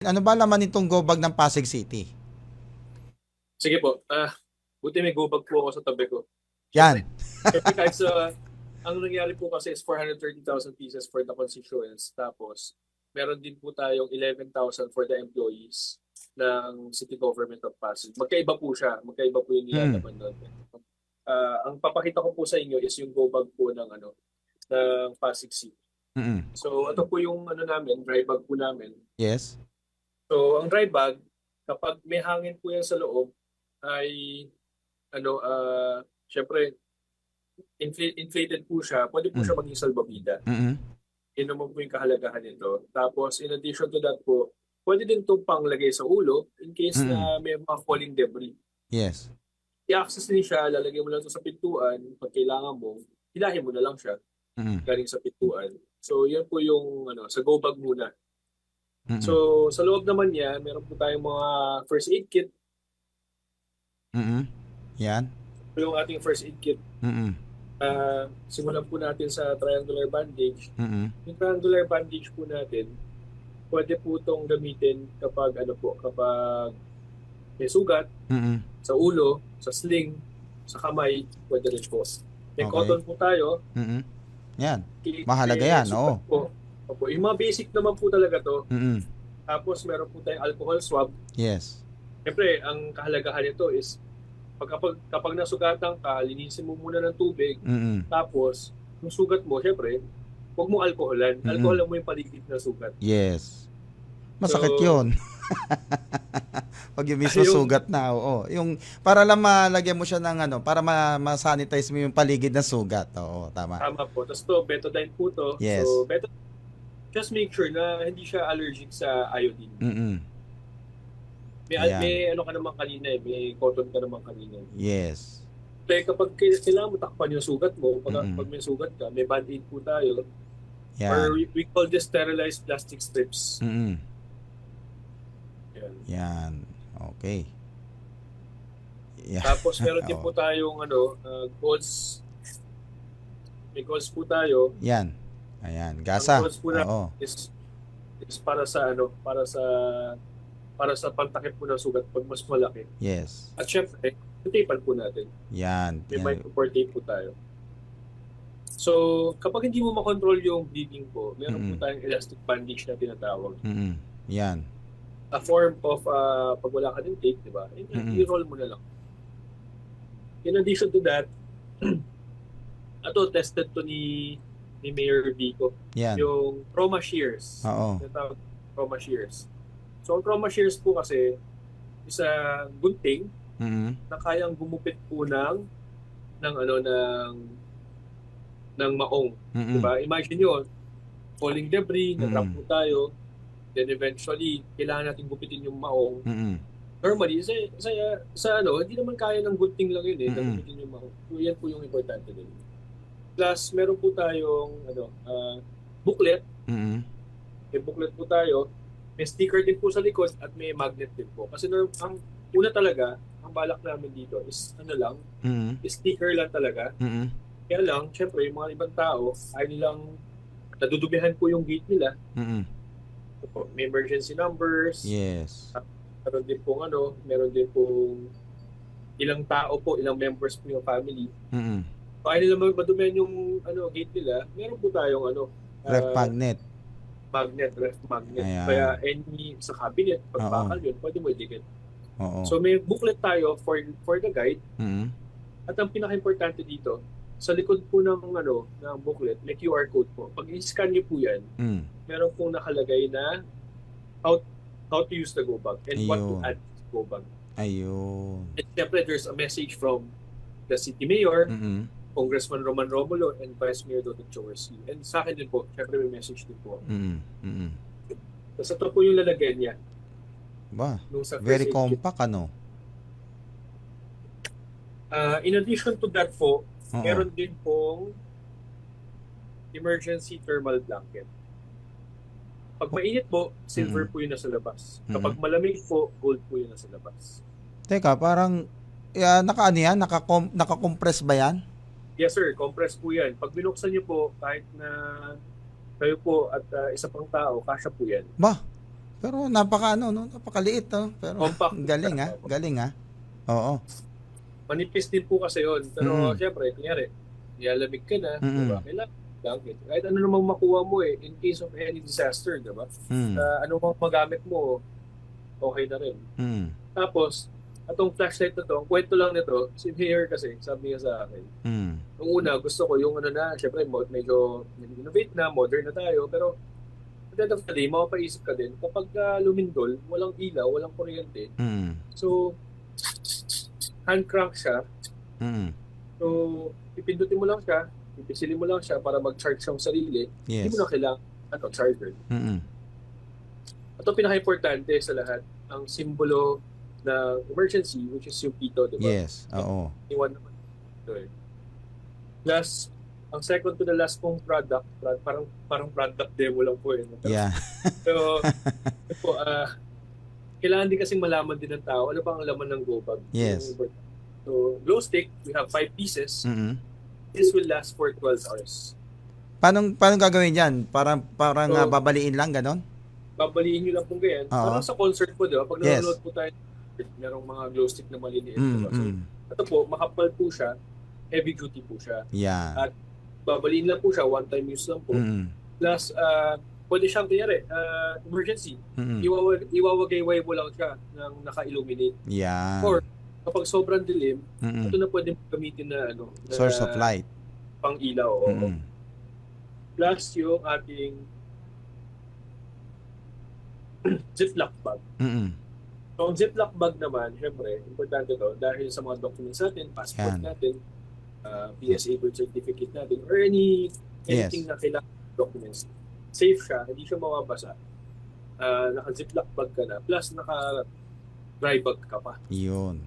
Ano ba laman nitong go bag ng Pasig City? Sige po. Ah, buti may go bag po ako sa tabi ko. Yan. Siyempre kahit sa, ang nangyari po kasi is 430,000 pieces for the constituents. Tapos, meron din po tayong 11,000 for the employees ng City Government of Pasig. Magkaiba po siya. Magkaiba po yung nilalaman doon. Ah, ang papakita ko po sa inyo is yung go bag po ng ano ng Pasig City. Mm-mm. So, ito po yung ano namin, dry bag po namin. Yes. So, ang dry bag, kapag may hangin po yan sa loob, ay, ano, ah, syempre, infl- inflated po siya, pwede po Mm. siya maging salbabida. Mm-mm. Yun naman po yung kahalagahan nito. Tapos, in addition to that po, pwede din itong panglagay sa ulo in case Mm. na may mga falling debris. Yes. I-access din siya, lalagay mo lang ito sa pintuan, pag kailangan mo, hilahin mo na lang siya Mm-mm. galing sa pintuan. So, yan po yung, ano, sa go bag muna. Mm-mm. So, sa loob naman niya, meron po tayong mga first aid kit, Mm-mm. Yan. Ito yung ating first aid kit. Mm-mm. Ah, simulan po natin sa triangular bandage. Mm-mm. Yung triangular bandage po natin, pwede po itong gamitin kapag ano po, kapag may sugat Mm-mm. sa ulo, sa sling, sa kamay, pwede rin po. May Okay. cotton po tayo. Mm-mm. Yan. Mahalaga yan, oo. Po. Opo. Yung mga basic naman po talaga to. Mm-mm. Tapos meron po tayong alcohol swab. Yes. Siyempre, ang kahalagahan nito is pag kapag, kapag nasugatan ka, linisin mo muna ng tubig, Mm-mm. Tapos, yung sugat mo, syempre, huwag mo alkoholan. Mm-mm. Alkoholan mo yung paligid na sugat. Yes. Masakit So- yun. Pag yung mismo Yung- sugat na, oo. Yung, para lang malagyan mo siya ng ano, para ma- ma-sanitize mo yung paligid ng sugat. Oo, tama. Tama po. Tapos to, betadine po to. Yes. So, betadine, just make sure na hindi siya allergic sa iodine. Mm-mm. May, Ayan. may ano ka naman kanina eh, may cotton ka naman kanina. Yes. Kaya kapag kailangan mo takpan yung sugat mo, pag, Mm-mm. pag may sugat ka, may band-aid po tayo. Or Yan. we, we call this sterilized plastic strips. Mm-mm. Yan. Yan. Okay. Yan. Tapos meron din Oo. po tayong ano, uh, gauze. May gauze po tayo. Yan. Ayan. Gasa. Ang po na- Oo. is is para sa ano, para sa para sa pantakip po ng sugat pag mas malaki. Yes. At syempre, tapean po natin. Yan. May Yan. micropore tape po tayo. So, kapag hindi mo makontrol yung bleeding po, meron Mm-mm. po tayong elastic bandage na tinatawag. Mm-mm. Yan. A form of, uh, pag wala ka ng tape, di ba? Mm-mm. I-roll mo na lang. In addition to that, ato tested to ni ni Mayor Vico, Yan. yung trauma shears. Oo. tinatawag trauma shears. So, ang trauma shears po kasi isa gunting Mm-mm. na kayang gumupit po ng ng ano ng ng maong, Mm-mm. 'di ba? Imagine niyo, falling debris, Mm. na-trap po tayo. Then eventually, kailangan natin gupitin yung maong. Mm-mm. Normally, sa, sa, sa ano, hindi naman kaya ng gunting lang yun eh, na Mm. gupitin yung maong. So, yan po yung importante din. Plus, meron po tayong ano, ah, booklet Mm-mm. may booklet po tayo, may sticker din po sa likod at may magnet din po. Kasi norm, ang una talaga, ang balak namin dito is ano lang, Mm-mm. sticker lang talaga. Mm-mm. Kaya lang, syempre, yung mga ibang tao ay nilang nadudubihan po yung gate nila. Ito po, May emergency numbers, Yes. meron din pong ano, meron din pong ilang tao po, ilang members po yung family. Mm-mm. Ayaw nila madumihan yung ano, gate nila, meron po tayong ano, Ref ah, magnet. magnet, ref magnet. Ayan. Kaya any sa cabinet, pag bakal yun, pwede mo idikit. Oo. So may booklet tayo for for the guide Mm-mm. at ang pinaka-importante dito sa likod po ng ano ng booklet may QR code po. Pag i-scan niyo po 'yan, Mm. meron pong nakalagay na how how to use the go bag and what to Ayun. add to go bag. Ayun. And syempre there's a message from the city mayor, Mm-mm. Congressman Roman Romulo and Vice Mayor Dodon Chowersi. And sa akin din po, syempre may message din po. Mm-mm. Mm-mm. Tapos ito po yung lalagyan niya Ba, very aid kit. compact ano. Ah, in addition to that po, Oo. meron din pong emergency thermal blanket. Pag mainit po, silver Mm. po yun nasa labas. Kapag malamig po, gold po yun nasa labas. Teka, parang ya, naka ano yan? Naka naka-compress ba yan? Yes sir, compress po yan. Pag binuksan niyo po, kahit na kayo po at ah, isa pang tao, kasya po yan. Ba, Pero napaka ano, no? Napakaliit, no? Pero Compact. galing ha, galing ha. Oo. Manipis din po kasi yun. Pero Mm. syempre, kunyari, nilalamig ka na, Mm-mm. diba? Kailangan blanket. Kahit ano namang makuha mo eh, in case of any disaster, diba? Mm. Uh, ano mang magamit mo, okay na rin. Mm. Tapos, atong flashlight na to, ang kwento lang nito, si Mayor kasi, sabi niya sa akin, Mm. Nung una, gusto ko yung ano na, syempre, medyo innovate na, modern na tayo, pero at the end of the day, mapapaisip ka din, kapag uh, lumindol, walang ilaw, walang kuryente, Mm. so, hand crank siya, Mm. so, pipindutin mo lang siya, pipisilin mo lang siya para mag-charge yung sarili, hindi Yes. mo na kailangan, ano, charger. Mm. Ito pinaka-importante sa lahat, ang simbolo ng emergency, which is yung pito, di ba? Yes. Oo. Iwan naman. Plus, ang second to the last pong product, parang parang product demo lang po eh. no? Yeah. so, po, ah, kailangan din kasing malaman din ng tao ano bang ang laman ng go bag. Yes. So, glow stick, we have five pieces. Mm. This will last for 12 hours. Paano paano gagawin 'yan? Parang parang So, ah, babaliin lang ganon? Babaliin nyo lang po ganyan. Oo. Parang sa concert po, di ba? Pag Yes. nanonood po tayo, merong mga glow stick na maliliit. di Mm. ba? So, ito po, makapal po siya, heavy duty po siya. Yeah. At babaliin lang po siya, one time use lang po. Mm. Plus, uh, pwede siyang kanyari, uh, emergency. Mm. Iwawag, iwawagay-way mo lang siya ng naka-illuminate. Yeah. Or, kapag sobrang dilim, Mm. ito na pwede gamitin na ano, na Source of light. pang ilaw. oo. Mm. Plus, yung ating ziplock bag. Mm. So, ang ziplock bag naman, syempre, importante to dahil sa mga documents natin, passport Yan. natin, uh, PSA birth certificate natin, or any Yes. anything na kailangan documents. Safe siya, hindi siya mawabasa. Uh, naka-ziplock bag ka na, plus naka dry bag ka pa. Yun.